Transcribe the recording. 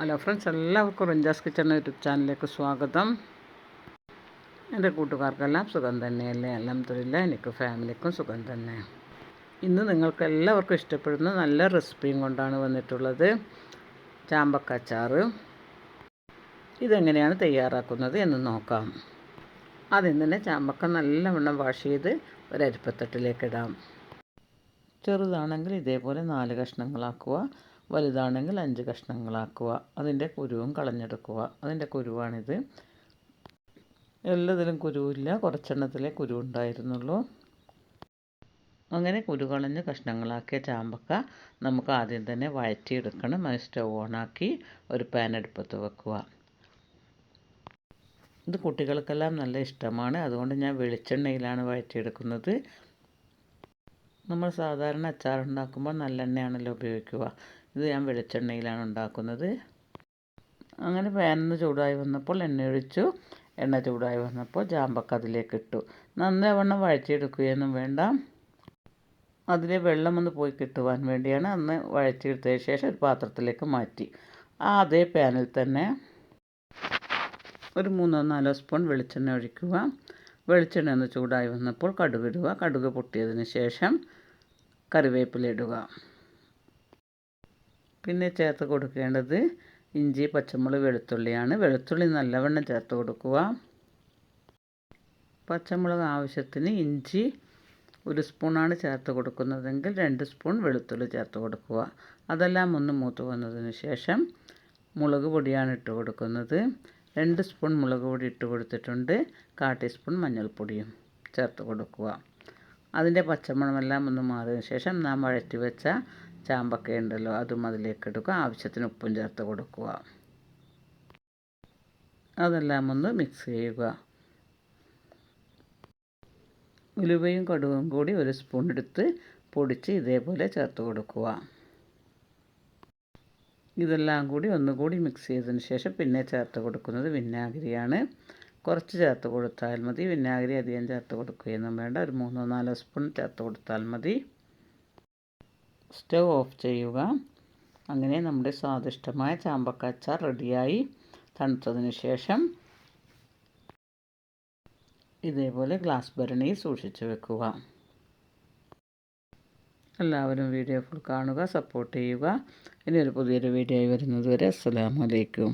Hello friends എല്ലാവർക്കും റിഞ്ചാസ് kitchen YouTube ചാനലിലേക്ക് സ്വാഗതം. എന്റെ കൂട്ടുകാർക്കെല്ലാം സുഖം തന്നെയല്ലേ? എല്ലാം തൊഴില്ല എനിക്ക് ഫാമിലിക്കും സുഖം തന്നെ. ഇന്ന് നിങ്ങൾക്ക് എല്ലാവർക്കും ഇഷ്ടപ്പെടുന്ന നല്ല റെസിപ്പിയും കൊണ്ടാണ് വന്നിട്ടുള്ളത് ചാമ്പക്കച്ചാറ് ഇതെങ്ങനെയാണ് തയ്യാറാക്കുന്നത് എന്ന് നോക്കാം. ആദ്യം തന്നെ ചാമ്പക്ക നല്ലവണ്ണം വാഷ് ചെയ്ത് ഒരരിപ്പത്തട്ടിലേക്ക് ഇടാം. ചെറുതാണെങ്കിൽ ഇതേപോലെ നാല് കഷ്ണങ്ങളാക്കുക. വലുതാണെങ്കിൽ അഞ്ച് കഷ്ണങ്ങളാക്കുക അതിന്റെ കുരുവും കളഞ്ഞെടുക്കുക. അതിന്റെ കുരുവാണിത്. എല്ലാത്തിലും കുരുവില്ല കുറച്ചെണ്ണത്തിലേ കുരു ഉണ്ടായിരുന്നുള്ളൂ. അങ്ങനെ കുരു കളഞ്ഞ് കഷ്ണങ്ങളാക്കിയ ചാമ്പക്ക നമുക്ക് ആദ്യം തന്നെ വഴറ്റിയെടുക്കണം. അത് സ്റ്റവ് ഓണാക്കി ഒരു പാൻ അടുപ്പത്ത് വെക്കുക. ഇത് കുട്ടികൾക്കെല്ലാം നല്ല ഇഷ്ടമാണ്. അതുകൊണ്ട് ഞാൻ വെളിച്ചെണ്ണയിലാണ് വഴറ്റിയെടുക്കുന്നത്. നമ്മൾ സാധാരണ അച്ചാറുണ്ടാക്കുമ്പോൾ നല്ലെണ്ണയാണല്ലോ ഉപയോഗിക്കുക. ഇത് ഞാൻ വെളിച്ചെണ്ണയിലാണ് ഉണ്ടാക്കുന്നത്. അങ്ങനെ പാനിന്ന് ചൂടായി വന്നപ്പോൾ എണ്ണ ഒഴിച്ചു. എണ്ണ ചൂടായി വന്നപ്പോൾ ജാമ്പക്ക അതിലേക്ക് ഇട്ടു. നന്നവണ്ണം വഴറ്റിയെടുക്കുകയൊന്നും വേണ്ട. അതിലെ വെള്ളം ഒന്ന് പോയി കിട്ടുവാൻ വേണ്ടിയാണ് അന്ന് വഴറ്റിയെടുത്തതിന് ശേഷം ഒരു പാത്രത്തിലേക്ക് മാറ്റി. ആ അതേ പാനിൽ തന്നെ ഒരു മൂന്നോ നാലോ സ്പൂൺ വെളിച്ചെണ്ണ ഒഴിക്കുക. വെളിച്ചെണ്ണ ഒന്ന് ചൂടായി വന്നപ്പോൾ കടുക് ഇടുക. കടുക് പൊട്ടിയതിന് ശേഷം കറിവേപ്പില ഇടുക. പിന്നെ ചേർത്ത് കൊടുക്കേണ്ടത് ഇഞ്ചി പച്ചമുളക് വെളുത്തുള്ളിയാണ്. വെളുത്തുള്ളി നല്ലവണ്ണം ചേർത്ത് കൊടുക്കുക. പച്ചമുളക് ആവശ്യത്തിന് ഇഞ്ചി ഒരു സ്പൂണാണ് ചേർത്ത് കൊടുക്കുന്നതെങ്കിൽ രണ്ട് സ്പൂൺ വെളുത്തുള്ളി ചേർത്ത് കൊടുക്കുക. അതെല്ലാം ഒന്ന് മൂത്ത് വന്നതിന് ശേഷം മുളക് പൊടിയാണ് ഇട്ട് കൊടുക്കുന്നത്. രണ്ട് സ്പൂൺ മുളക് പൊടി ഇട്ട് കൊടുത്തിട്ടുണ്ട്. കാ ടീസ്പൂൺ മഞ്ഞൾപ്പൊടിയും ചേർത്ത് കൊടുക്കുക. അതിന്റെ പച്ചമണമെല്ലാം ഒന്ന് മാറിയതിന് ശേഷം നാം വഴറ്റി വെച്ച ചാമ്പക്ക ഉണ്ടല്ലോ അതും അതിലേക്ക് എടുക്കുക. ആവശ്യത്തിന് ഉപ്പും ചേർത്ത് കൊടുക്കുക. അതെല്ലാം ഒന്ന് മിക്സ് ചെയ്യുക. ഉലുവയും കടുവും കൂടി ഒരു സ്പൂൺ എടുത്ത് പൊടിച്ച് ഇതേപോലെ ചേർത്ത് കൊടുക്കുക. ഇതെല്ലാം കൂടി ഒന്നുകൂടി മിക്സ് ചെയ്തതിന് ശേഷം പിന്നെ ചേർത്ത് കൊടുക്കുന്നത് വിനാഗിരിയാണ്. കുറച്ച് ചേർത്ത് കൊടുത്താൽ മതി. വിനാഗിരി അധികം ചേർത്ത് കൊടുക്കുകയൊന്നും വേണ്ട. ഒരു മൂന്നോ നാലോ സ്പൂൺ ചേർത്ത് കൊടുത്താൽ മതി. സ്റ്റവ് ഓഫ് ചെയ്യുക. അങ്ങനെ നമ്മുടെ സ്വാദിഷ്ടമായ ചാമ്പക്ക അച്ചാർ റെഡിയായി. തണുത്തതിന് ശേഷം ഇതേപോലെ ഗ്ലാസ് ഭരണിയിൽ സൂക്ഷിച്ചു വെക്കുക. എല്ലാവരും വീഡിയോ ഫുൾ കാണുക സപ്പോർട്ട് ചെയ്യുക. ഇനി ഒരു പുതിയൊരു വീഡിയോ ആയി വരുന്നത് വരെ അസ്സലാമലൈക്കും